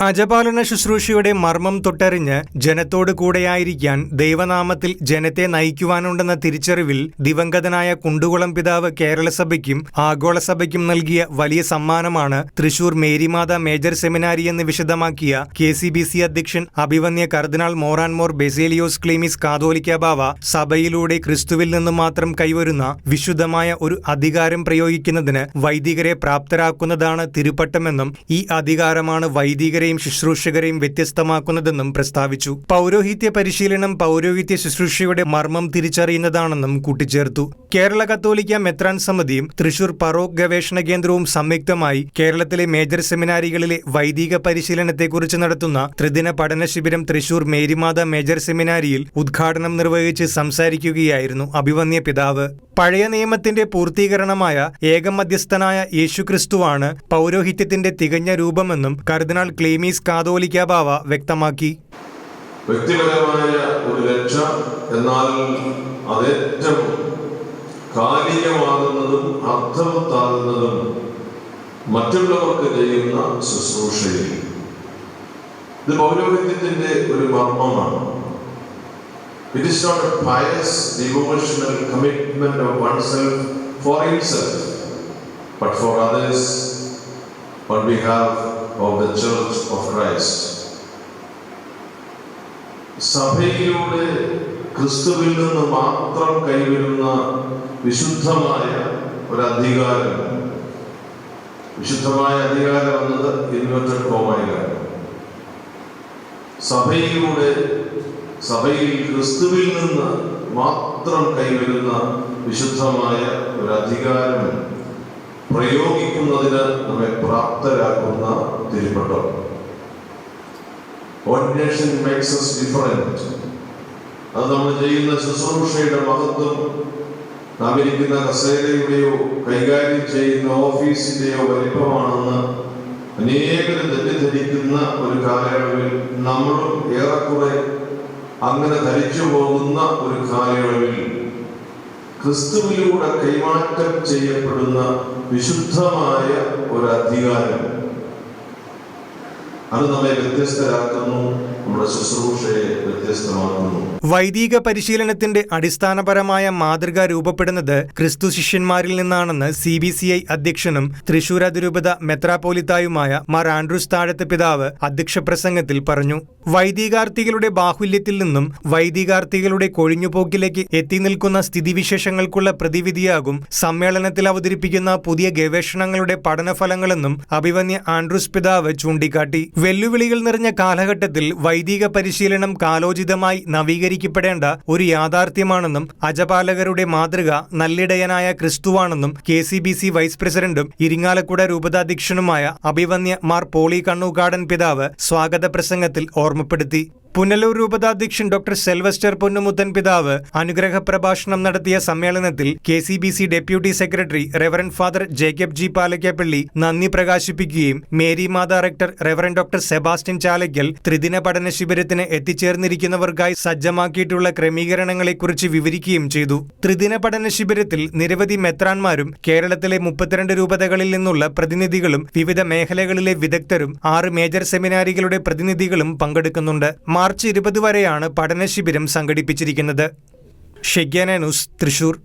അജപാലന ശുശ്രൂഷയുടെ മർമ്മം തൊട്ടറിഞ്ഞ് ജനത്തോട് കൂടെയായിരിക്കാൻ ദൈവനാമത്തിൽ ജനത്തെ നയിക്കുവാനുണ്ടെന്ന തിരിച്ചറിവിൽ ദിവംഗതനായ കുണ്ടുകുളം പിതാവ് കേരളസഭയ്ക്കും ആഗോളസഭയ്ക്കും നൽകിയ വലിയ സമ്മാനമാണ് തൃശൂർ മേരിമാത മേജർ സെമിനാരി എന്ന് വിശദമാക്കിയ കെ സി ബി സി അധ്യക്ഷൻ അഭിവന്യ കർദിനാൾ മോറാൻമോർ ബെസേലിയോസ് ക്ലീമിസ് കാതോലിക്ക ബാവ സഭയിലൂടെ ക്രിസ്തുവിൽ നിന്ന് മാത്രം കൈവരുന്ന വിശുദ്ധമായ ഒരു അധികാരം പ്രയോഗിക്കുന്നതിന് വൈദികരെ പ്രാപ്തരാക്കുന്നതാണ് തിരുപ്പട്ടമെന്നും ഈ അധികാരമാണ് വൈദികരെയും ശുശ്രൂഷകരെയും വ്യത്യസ്തമാക്കുന്നതെന്നും പ്രസ്താവിച്ചു. പൗരോഹിത്യ പരിശീലനം പൗരോഹിത്യ ശുശ്രൂഷയുടെ മർമ്മം തിരിച്ചറിയുന്നതാണെന്നും കൂട്ടിച്ചേർത്തു. കേരള കത്തോലിക്ക മെത്രാൻ സമിതിയും തൃശൂർ പറോക്ക് ഗവേഷണ കേന്ദ്രവും സംയുക്തമായി കേരളത്തിലെ മേജർ സെമിനാരികളിലെ വൈദിക പരിശീലനത്തെക്കുറിച്ച് നടത്തുന്ന ത്രിദിന പഠന ശിബിരം തൃശൂർ മേരിമാത മേജർ സെമിനാരിയിൽ ഉദ്ഘാടനം നിർവഹിച്ച് സംസാരിക്കുകയായിരുന്നു അഭിവന്യ പിതാവ്. പഴയ നിയമത്തിന്റെ പൂർത്തീകരണമായ ഏകമധ്യസ്ഥനായ യേശുക്രിസ്തുവാണ് പൗരോഹിത്യത്തിന്റെ തികഞ്ഞ രൂപമെന്നും കർദിനാൾ ക്ലീമീസ് കാതോലിക്ക ബാവ വ്യക്തമാക്കി. വ്യക്തിപരമായ ഒരു രക്ഷ എന്നാൽ അതേറ്റവും കാലികമാകുന്നതും അർത്ഥവത്താകുന്നതും മറ്റുള്ളവർക്ക് ചെയ്യുന്ന ശുശ്രൂഷയിൽ. ഇത് പൗരോഹിത്യത്തിന്റെ ഒരു മർമ്മമാണ്. It is not a pious devotional commitment of oneself for himself, but for others on behalf of the Church of Christ. സഭയിലൂടെ ക്രിസ്തുവിൽ നിന്ന് മാത്രം കൈവരുന്ന വിശുദ്ധമായ ഒരു അധികാരം വിശുദ്ധമായ അധികാരം എന്നത് ഇൻവെർട്ടഡ് കോമയിലാണ് സഭയിലൂടെ സഭയിൽ ക്രിസ്തുവിൽ നിന്ന് മാത്രം കൈവരുന്ന വിശുദ്ധമായ ഒരു അധികാരം പ്രയോഗിക്കുന്നതിന് നമ്മെ പ്രാപ്തരാക്കുന്ന തിരുപ്പട്ടം ഓർഡിനേഷൻ മേക്സ് ഡിഫറെന്റ് അത് നമ്മൾ ചെയ്യുന്ന ശുശ്രൂഷയുടെ മഹത്വം നാം കസേരയുടെയോ കൈകാര്യം ചെയ്യുന്ന ഓഫീസിന്റെയോ വലിപ്പമാണെന്ന് അനേകരും തെറ്റിദ്ധരിക്കുന്ന ഒരു കാലയളവിൽ നമ്മളും ഏറെക്കുറെ അങ്ങനെ ധരിച്ചു പോകുന്ന ഒരു കാലയളവിൽ ക്രിസ്തുവിലൂടെ കൈമാറ്റം ചെയ്യപ്പെടുന്ന വിശുദ്ധമായ ഒരു അധികാരം അത് നമ്മെ വ്യത്യസ്തരാക്കുന്നു വൈദിക പരിശീലനത്തിന്റെ അടിസ്ഥാനപരമായ മാതൃക രൂപപ്പെടുന്നത് ക്രിസ്തു ശിഷ്യന്മാരിൽ നിന്നാണെന്ന് സി ബി സി ഐ അധ്യക്ഷനും തൃശൂർ അതിരൂപത മെത്രാപോലിത്തായുമായ മാർ ആൻഡ്രൂസ് താഴത്തെ പിതാവ് അധ്യക്ഷ പ്രസംഗത്തിൽ പറഞ്ഞു വൈദികാർത്ഥികളുടെ ബാഹുല്യത്തിൽ നിന്നും വൈദികാർത്ഥികളുടെ കൊഴിഞ്ഞുപോക്കിലേക്ക് എത്തി നിൽക്കുന്ന സ്ഥിതിവിശേഷങ്ങൾക്കുള്ള പ്രതിവിധിയാകും സമ്മേളനത്തിൽ അവതരിപ്പിക്കുന്ന പുതിയ ഗവേഷണങ്ങളുടെ പഠനഫലങ്ങളെന്നും അഭിവന്യ ആൻഡ്രൂസ് പിതാവ് ചൂണ്ടിക്കാട്ടി. വെല്ലുവിളികൾ നിറഞ്ഞ കാലഘട്ടത്തിൽ വൈദിക പരിശീലനം കാലോചിതമായി നവീകരിക്കപ്പെടേണ്ട ഒരു യാഥാർത്ഥ്യമാണെന്നും അജപാലകരുടെ മാതൃക നല്ലിടയനായ ക്രിസ്തുവാണെന്നും K C B C vice പ്രസിഡന്റും ഇരിങ്ങാലക്കുട രൂപതാധ്യക്ഷനുമായ അഭിവന്യ മാർ പോളി കണ്ണൂക്കാടൻ പിതാവ് സ്വാഗത പ്രസംഗത്തിൽ ഓർമ്മപ്പെടുത്തി. പുനലൂർ രൂപതാധ്യക്ഷൻ ഡോക്ടർ സെൽവസ്റ്റർ പൊന്നുമുത്തൻ പിതാവ് അനുഗ്രഹ പ്രഭാഷണം നടത്തിയ സമ്മേളനത്തിൽ K C B C deputy secretary reverend father Jacob G Palakkappally നന്ദി പ്രകാശിപ്പിക്കുകയും Mary Matha rector reverend doctor Sebastian Chalakkal ത്രിദിന പഠന ശിബിരത്തിന് എത്തിച്ചേർന്നിരിക്കുന്നവർക്കായി സജ്ജമാക്കിയിട്ടുള്ള ക്രമീകരണങ്ങളെക്കുറിച്ച് വിവരിക്കുകയും ചെയ്തു. ത്രിദിന പഠന ശിബിരത്തിൽ നിരവധി മെത്രാൻമാരും കേരളത്തിലെ മുപ്പത്തിരണ്ട് രൂപതകളിൽ നിന്നുള്ള പ്രതിനിധികളും വിവിധ മേഖലകളിലെ വിദഗ്ധരും ആറ് മേജർ സെമിനാരികളുടെ പ്രതിനിധികളും പങ്കെടുക്കുന്നുണ്ട്. മാർച്ച് ഇരുപത് വരെയാണ് പഠന ശിബിരം സംഘടിപ്പിച്ചിരിക്കുന്നത്. ഷെഗ്യാന ന്യൂസ് തൃശൂർ.